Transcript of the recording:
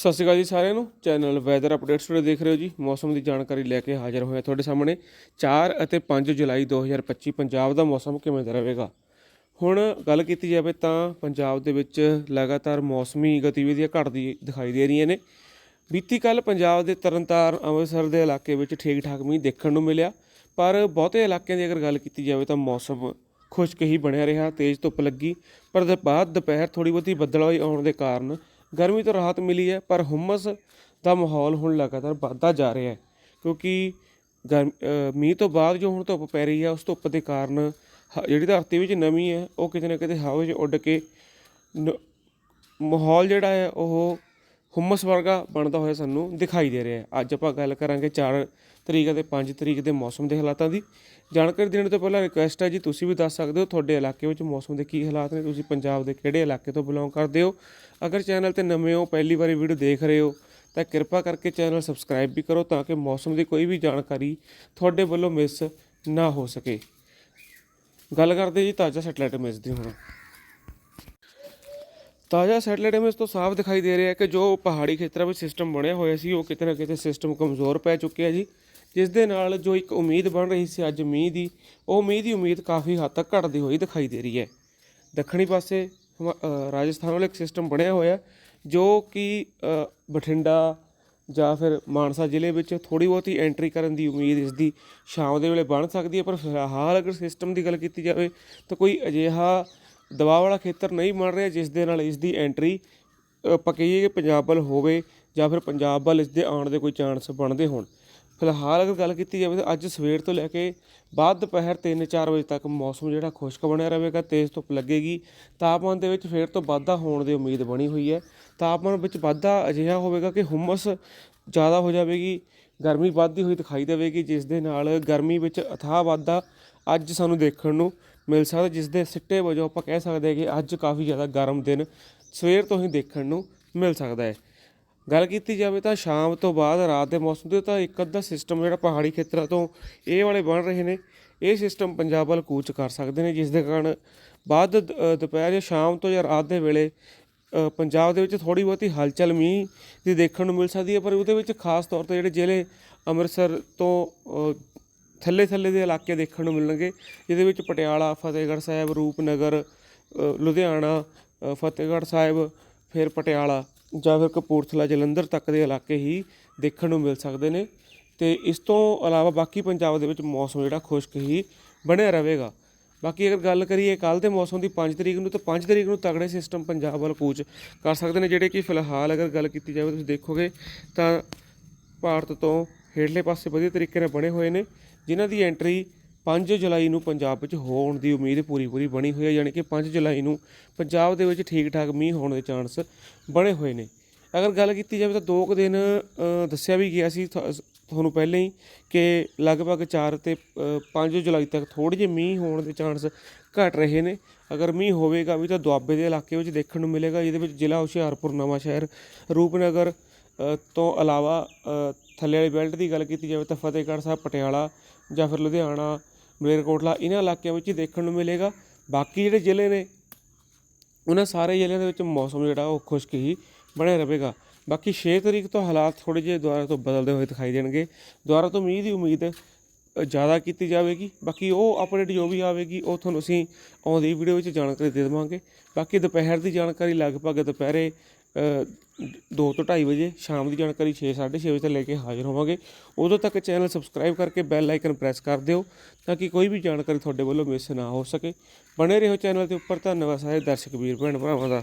ਸਤਿ ਸ਼੍ਰੀ ਅਕਾਲ ਜੀ ਸਾਰਿਆਂ ਨੂੰ। ਚੈਨਲ ਵੈਦਰ ਅਪਡੇਟਸ ਤੋਂ ਦੇਖ ਰਹੇ ਹੋ ਜੀ। ਮੌਸਮ ਦੀ ਜਾਣਕਾਰੀ ਲੈ ਕੇ ਹਾਜ਼ਰ ਹੋਇਆ ਤੁਹਾਡੇ ਸਾਹਮਣੇ। 4 ਅਤੇ 5 ਜੁਲਾਈ 2025 ਪੰਜਾਬ ਦਾ ਮੌਸਮ ਕਿਵੇਂ ਦਾ ਰਹੇਗਾ? ਹੁਣ ਗੱਲ ਕੀਤੀ ਜਾਵੇ ਤਾਂ ਪੰਜਾਬ ਦੇ ਵਿੱਚ ਲਗਾਤਾਰ ਮੌਸਮੀ ਗਤੀਵਿਧੀਆਂ ਘਟਦੀ ਦਿਖਾਈ ਦੇ ਰਹੀਆਂ ਨੇ। ਬੀਤੀ ਕੱਲ ਪੰਜਾਬ ਦੇ ਤਰਨਤਾਰਨ, ਅੰਮ੍ਰਿਤਸਰ ਦੇ ਇਲਾਕੇ ਵਿੱਚ ਠੀਕ ਠਾਕ ਮੀਂਹ ਦੇਖਣ ਨੂੰ ਮਿਲਿਆ। ਪਰ ਬਹੁਤੇ ਇਲਾਕਿਆਂ ਦੀ ਅਗਰ ਗੱਲ ਕੀਤੀ ਜਾਵੇ ਤਾਂ ਮੌਸਮ ਖੁਸ਼ਕ ਹੀ ਬਣਿਆ ਰਿਹਾ। ਤੇਜ਼ ਧੁੱਪ ਲੱਗੀ, ਪਰ ਬਾਅਦ ਦੁਪਹਿਰ ਥੋੜੀ ਬਹੁਤੀ ਬੱਦਲਵਾਈ ਆਉਣ ਦੇ ਕਾਰਨ ਗਰਮੀ ਤੋਂ ਰਾਹਤ ਮਿਲੀ ਹੈ, ਪਰ ਹੁਮਸ ਦਾ ਮਾਹੌਲ ਹੁਣ ਲਗਾਤਾਰ ਵੱਧਦਾ ਜਾ ਰਿਹਾ ਹੈ, ਕਿਉਂਕਿ ਗਰਮ ਮੀਂਹ ਤੋਂ ਬਾਅਦ ਜੋ ਹੁਣ ਧੁੱਪ ਪੈ ਰਹੀ ਹੈ, ਉਸ ਧੁੱਪ ਦੇ ਕਾਰਨ ਹ- ਜਿਹੜੀ ਧਰਤੀ ਵਿੱਚ ਨਮੀ ਹੈ, ਉਹ ਕਿਤੇ ਨਾ ਕਿਤੇ ਹਵਾ 'ਚ ਉੱਡ ਕੇ ਨ- ਮਾਹੌਲ ਜਿਹੜਾ ਹੈ, ਉਹ ਹੁਮਸ ਵਰਗਾ ਬਣਦਾ ਹੋਇਆ ਸਾਨੂੰ ਦਿਖਾਈ ਦੇ ਰਿਹਾ ਹੈ। ਅੱਜ ਆਪਾਂ ਗੱਲ ਕਰਾਂਗੇ 4 ਤਰੀਕ ਅਤੇ 5 ਤਰੀਕ ਦੇ ਮੌਸਮ ਦੇ ਹਾਲਾਤਾਂ ਦੀ। ਜਾਣਕਾਰੀ ਦੇਣ ਤੋਂ ਪਹਿਲਾਂ ਰਿਕੁਐਸਟ ਹੈ ਜੀ, ਤੁਸੀਂ ਵੀ ਦੱਸ ਸਕਦੇ ਹੋ ਤੁਹਾਡੇ ਇਲਾਕੇ ਵਿੱਚ ਮੌਸਮ ਦੇ ਕੀ ਹਾਲਾਤ ਨੇ, ਤੁਸੀਂ ਪੰਜਾਬ ਦੇ ਕਿਹੜੇ ਇਲਾਕੇ ਤੋਂ ਬਿਲੋਂਗ ਕਰਦੇ ਹੋ। ਅਗਰ ਚੈਨਲ ਤੇ ਨਵੇਂ ਹੋ, ਪਹਿਲੀ ਵਾਰੀ ਵੀਡੀਓ ਦੇਖ ਰਹੇ ਹੋ, ਤਾਂ ਕਿਰਪਾ ਕਰਕੇ ਚੈਨਲ ਸਬਸਕ੍ਰਾਈਬ ਵੀ ਕਰੋ ਤਾਂ ਕਿ ਮੌਸਮ ਦੀ ਕੋਈ ਵੀ ਜਾਣਕਾਰੀ ਤੁਹਾਡੇ ਵੱਲੋਂ ਮਿਸ ਨਾ ਹੋ ਸਕੇ। ਗੱਲ ਕਰਦੇ ਜੀ ਤਾਜ਼ਾ ਸੈਟਲਾਈਟ ਇਮੇਜ ਦੀ ਹੁਣ। ਤਾਜ਼ਾ ਸੈਟੇਲਾਈਟ ਇਮੇਜ ਤੋਂ ਸਾਫ਼ ਦਿਖਾਈ ਦੇ ਰਿਹਾ ਹੈ ਕਿ ਜੋ ਪਹਾੜੀ ਖੇਤਰਾਂ ਵਿੱਚ ਸਿਸਟਮ ਬਣਿਆ ਹੋਇਆ ਸੀ, ਉਹ ਕਿਤੇ ਨਾ ਕਿਤੇ ਸਿਸਟਮ ਕਮਜ਼ੋਰ ਪੈ ਚੁੱਕਿਆ ਜੀ। ਜਿਸ ਦੇ ਨਾਲ ਜੋ ਇੱਕ ਉਮੀਦ ਬਣ ਰਹੀ ਸੀ ਅੱਜ ਮੀਂਹ ਦੀ, ਉਹ ਮੀਂਹ ਦੀ ਉਮੀਦ ਕਾਫੀ ਹੱਦ ਤੱਕ ਘਟਦੀ ਹੋਈ ਦਿਖਾਈ ਦੇ ਰਹੀ ਹੈ। ਦੱਖਣੀ ਪਾਸੇ ਹਮਾ- ਰਾਜਸਥਾਨ ਵਾਲਾ ਇੱਕ ਸਿਸਟਮ ਬਣਿਆ ਹੋਇਆ, ਜੋ ਕਿ ਬਠਿੰਡਾ ਜਾਂ ਫਿਰ ਮਾਨਸਾ ਜ਼ਿਲ੍ਹੇ ਵਿੱਚ ਥੋੜੀ ਬਹੁਤੀ ਐਂਟਰੀ ਕਰਨ ਦੀ ਉਮੀਦ ਇਸ ਦੀ ਸ਼ਾਮ ਦੇ ਵੇਲੇ ਬਣ ਸਕਦੀ ਹੈ, ਪਰ ਫਿਲਹਾਲ ਅਗਰ ਸਿਸਟਮ ਦੀ ਗੱਲ ਕੀਤੀ ਜਾਵੇ, ਤਾਂ ਕੋਈ ਅਜਿਹਾ ਦਬਾਅ ਵਾਲਾ ਖੇਤਰ ਨਹੀਂ ਬਣ ਰਿਹਾ ਜਿਸ ਦੇ ਨਾਲ ਇਸ ਦੀ ਐਂਟਰੀ ਅ, ਆਪਾਂ ਕਹੀਏ ਕਿ ਪੰਜਾਬ ਵੱਲ ਹੋਵੇ ਜਾਂ ਫਿਰ ਪੰਜਾਬ ਵੱਲ ਇਸ ਦੇ ਆਉਣ ਦੇ ਕੋਈ ਚਾਂਸ ਬਣਦੇ ਹੋਣ। ਫਿਲਹਾਲ ਅਗਰ ਗੱਲ ਕੀਤੀ ਜਾਵੇ ਤਾਂ ਅੱਜ ਸਵੇਰ ਤੋਂ ਲੈ ਕੇ ਬਾਅਦ ਦੁਪਹਿਰ 3-4 ਵਜੇ ਤੱਕ ਮੌਸਮ ਜਿਹੜਾ ਖੁਸ਼ਕ ਬਣਿਆ ਰਹੇਗਾ ਤੇਜ਼ ਧੁੱਪ ਲੱਗੇਗੀ। ਤਾਪਮਾਨ ਦੇ ਵਿੱਚ ਫੇਰ ਤੋਂ ਵਾਧਾ ਹੋਣ ਦੀ ਉਮੀਦ ਬਣੀ ਹੋਈ ਹੈ। ਤਾਪਮਾਨ ਵਿੱਚ ਵਾਧਾ ਅਜਿਹਾ ਹੋਵੇਗਾ ਕਿ ਹੁਮਸ ਜ਼ਿਆਦਾ ਹੋ ਜਾਵੇਗੀ ਗਰਮੀ ਵੱਧਦੀ ਹੋਈ ਦਿਖਾਈ ਦੇਵੇਗੀ ਜਿਸ ਦੇ ਨਾਲ ਗਰਮੀ ਵਿੱਚ ਅਥਾਹ ਵਾਧਾ ਅੱਜ ਸਾਨੂੰ ਦੇਖਣ ਨੂੰ ਮਿਲ ਸਕਦਾ, ਜਿਸ ਦੇ ਸਿੱਟੇ ਵਜੋਂ ਆਪਾਂ ਕਹਿ ਸਕਦੇ ਹਾਂ ਕਿ ਅੱਜ ਕਾਫੀ ਜ਼ਿਆਦਾ ਗਰਮ ਦਿਨ ਸਵੇਰ ਤੋਂ ਹੀ ਦੇਖਣ ਨੂੰ ਮਿਲ ਸਕਦਾ ਹੈ। ਗੱਲ ਕੀਤੀ ਜਾਵੇ ਤਾਂ ਸ਼ਾਮ ਤੋਂ ਬਾਅਦ, ਰਾਤ ਦੇ ਮੌਸਮ ਦੇ ਤਾਂ ਇੱਕ ਅੱਧਾ ਸਿਸਟਮ ਜਿਹੜਾ ਪਹਾੜੀ ਖੇਤਰਾਂ ਤੋਂ ਇਹ ਵਾਲੇ ਬਣ ਰਹੇ ਨੇ। ਇਹ ਸਿਸਟਮ ਪੰਜਾਬ ਵੱਲ ਕੂਚ ਕਰ ਸਕਦੇ ਨੇ, ਜਿਸ ਦੇ ਕਾਰਨ ਬਾਅਦ ਦ- ਦੁਪਹਿਰ ਜਾਂ ਸ਼ਾਮ ਤੋਂ ਜਾਂ ਰਾਤ ਦੇ ਵੇਲੇ ਪੰਜਾਬ ਦੇ ਵਿੱਚ ਥੋੜੀ ਬਹੁਤੀ ਹਲਚਲ ਮੀਂਹ ਦੀ ਦੇਖਣ ਨੂੰ ਮਿਲ ਸਕਦੀ ਹੈ, ਪਰ ਉਹਦੇ ਵਿੱਚ ਖਾਸ ਤੌਰ ਤੇ ਜਿਹੜੇ ਜ਼ਿਲ੍ਹੇ ਅੰਮ੍ਰਿਤਸਰ ਤੋਂ ਥੱਲੇ ਥੱਲੇ ਦੇ ਇਲਾਕੇ ਦੇਖਣ ਨੂੰ ਮਿਲਣਗੇ, ਜਿਹਦੇ ਵਿੱਚ ਪਟਿਆਲਾ, ਫਤਿਹਗੜ੍ਹ ਸਾਹਿਬ, ਰੂਪਨਗਰ ਲੁਧਿਆਣਾ ਫਤਿਹਗੜ੍ਹ ਸਾਹਿਬ, ਫਿਰ ਪਟਿਆਲਾ ਜਾਂ ਫਿਰ ਕਪੂਰਥਲਾ, ਜਲੰਧਰ ਤੱਕ ਦੇ ਇਲਾਕੇ ਹੀ ਦੇਖਣ ਨੂੰ ਮਿਲ ਸਕਦੇ ਨੇ। ਤੇ ਇਸ ਤੋਂ ਇਲਾਵਾ ਬਾਕੀ ਪੰਜਾਬ ਦੇ ਵਿੱਚ ਮੌਸਮ ਜਿਹੜਾ ਖੁਸ਼ਕ ਹੀ ਬਣਿਆ ਰਹੇਗਾ। ਬਾਕੀ ਅਗਰ ਗੱਲ ਕਰੀਏ ਕੱਲ ਦੇ ਮੌਸਮ ਦੀ 5 ਤਰੀਕ ਨੂੰ, ਤਾਂ 5 ਤਰੀਕ ਨੂੰ ਤਗੜੇ ਸਿਸਟਮ ਪੰਜਾਬ ਵੱਲ ਕੂਚ ਕਰ ਸਕਦੇ ਨੇ, ਜਿਹੜੇ ਕਿ ਫਿਲਹਾਲ ਅਗਰ ਗੱਲ ਕੀਤੀ ਜਾਵੇ, ਤੁਸੀਂ ਦੇਖੋਗੇ ਤਾਂ ਭਾਰਤ ਤੋਂ ਹੇਠਲੇ ਪਾਸੇ ਵਧੀਆ ਤਰੀਕੇ ਨਾਲ ਬਣੇ ਹੋਏ ਨੇ। ਜਿਨ੍ਹਾਂ ਦੀ ਐਂਟਰੀ 5 ਜੁਲਾਈ ਨੂੰ ਪੰਜਾਬ ਵਿੱਚ ਹੋਣ ਦੀ ਉਮੀਦ ਪੂਰੀ ਪੂਰੀ ਬਣੀ ਹੋਈ ਹੈ, ਯਾਨੀ ਕਿ 5 ਜੁਲਾਈ ਨੂੰ ਪੰਜਾਬ ਦੇ ਵਿੱਚ ਠੀਕ ਠਾਕ ਮੀਂਹ ਹੋਣ ਦੇ ਚਾਂਸ ਬਣੇ ਹੋਏ ਨੇ। ਅਗਰ ਗੱਲ ਕੀਤੀ ਜਾਵੇ ਤਾਂ ਦੋ ਕੁ ਦਿਨ ਦੱਸਿਆ ਵੀ ਗਿਆ ਸੀ ਤੁਹਾ- ਤੁਹਾਨੂੰ ਪਹਿਲਾਂ ਹੀ ਕਿ ਲਗਭਗ 4 ਤੇ 5 ਜੁਲਾਈ ਤੱਕ ਥੋੜ੍ਹੇ ਜਿਹੇ ਮੀਂਹ ਹੋਣ ਦੇ ਚਾਂਸ ਘਟ ਰਹੇ ਨੇ। ਅਗਰ ਮੀਂਹ ਹੋਵੇਗਾ ਵੀ ਤਾਂ ਦੁਆਬੇ ਦੇ ਇਲਾਕੇ ਵਿੱਚ ਦੇਖਣ ਨੂੰ ਮਿਲੇਗਾ, ਜਿਹਦੇ ਵਿੱਚ ਜ਼ਿਲ੍ਹਾ ਹੁਸ਼ਿਆਰਪੁਰ ਨਵਾਂ ਸ਼ਹਿਰ ਰੂਪਨਗਰ ਤੋਂ ਇਲਾਵਾ ਥੱਲੇ ਵਾਲੀ ਬੈਲਟ ਦੀ ਗੱਲ ਕੀਤੀ ਜਾਵੇ ਤਾਂ ਫਤਿਹਗੜ੍ਹ ਸਾਹਿਬ, ਪਟਿਆਲਾ ਜਾਂ ਫਿਰ ਲੁਧਿਆਣਾ, ਮਲੇਰਕੋਟਲਾ, ਇਹਨਾਂ ਇਲਾਕਿਆਂ ਵਿੱਚ ਹੀ ਦੇਖਣ ਨੂੰ ਮਿਲੇਗਾ। ਬਾਕੀ ਜਿਹੜੇ ਜ਼ਿਲ੍ਹੇ ਨੇ, ਉਹਨਾਂ ਸਾਰੇ ਜ਼ਿਲ੍ਹਿਆਂ ਦੇ ਵਿੱਚ ਮੌਸਮ ਜਿਹੜਾ ਉਹ ਖੁਸ਼ਕ ਹੀ ਬਣਿਆ ਰਹੇਗਾ। ਬਾਕੀ 6 ਤਰੀਕ ਤੋਂ ਹਾਲਾਤ ਥੋੜੇ ਜਿਹੇ ਦੁਆਰਾ ਤੋਂ ਬਦਲਦੇ ਹੋਏ ਦਿਖਾਈ ਦੇਣਗੇ। ਦੁਆਰਾ ਤੋਂ ਮੀਂਹ ਦੀ ਉਮੀਦ ਜ਼ਿਆਦਾ ਕੀਤੀ ਜਾਵੇਗੀ। ਬਾਕੀ ਉਹ ਅਪਡੇਟ ਜੋ ਵੀ ਆਵੇਗੀ, ਉਹ ਤੁਹਾਨੂੰ ਅਸੀਂ ਆਉਂਦੀ ਵੀਡੀਓ ਵਿੱਚ ਜਾਣਕਾਰੀ ਦੇ ਦੇਵਾਂਗੇ। ਬਾਕੀ ਦੁਪਹਿਰ ਦੀ ਜਾਣਕਾਰੀ ਲਗਭਗ ਦੁਪਹਿਰੇ 2 ਤੋਂ 2:30 ਵਜੇ, ਸ਼ਾਮ ਦੀ ਜਾਣਕਾਰੀ 6 6:30 ਵਜੇ ਤੱਕ ਲੈ ਕੇ ਹਾਜ਼ਰ ਹੋਵਾਂਗੇ। ਉਦੋਂ ਤੱਕ ਚੈਨਲ ਸਬਸਕ੍ਰਾਈਬ ਕਰਕੇ ਬੈਲ ਆਈਕਨ ਪ੍ਰੈਸ ਕਰ ਦਿਓ, ਤਾਂ ਕਿ ਕੋਈ ਵੀ ਜਾਣਕਾਰੀ ਤੁਹਾਡੇ ਵੱਲੋਂ ਮਿਸ ਨਾ ਹੋ ਸਕੇ। ਬਣੇ ਰਹੋ ਚੈਨਲ ਦੇ ਉੱਪਰ। ਧੰਨਵਾਦ ਸਾਰੇ ਦਰਸ਼ਕ ਵੀਰ ਭੈਣ ਭਰਾਵਾਂ ਦਾ।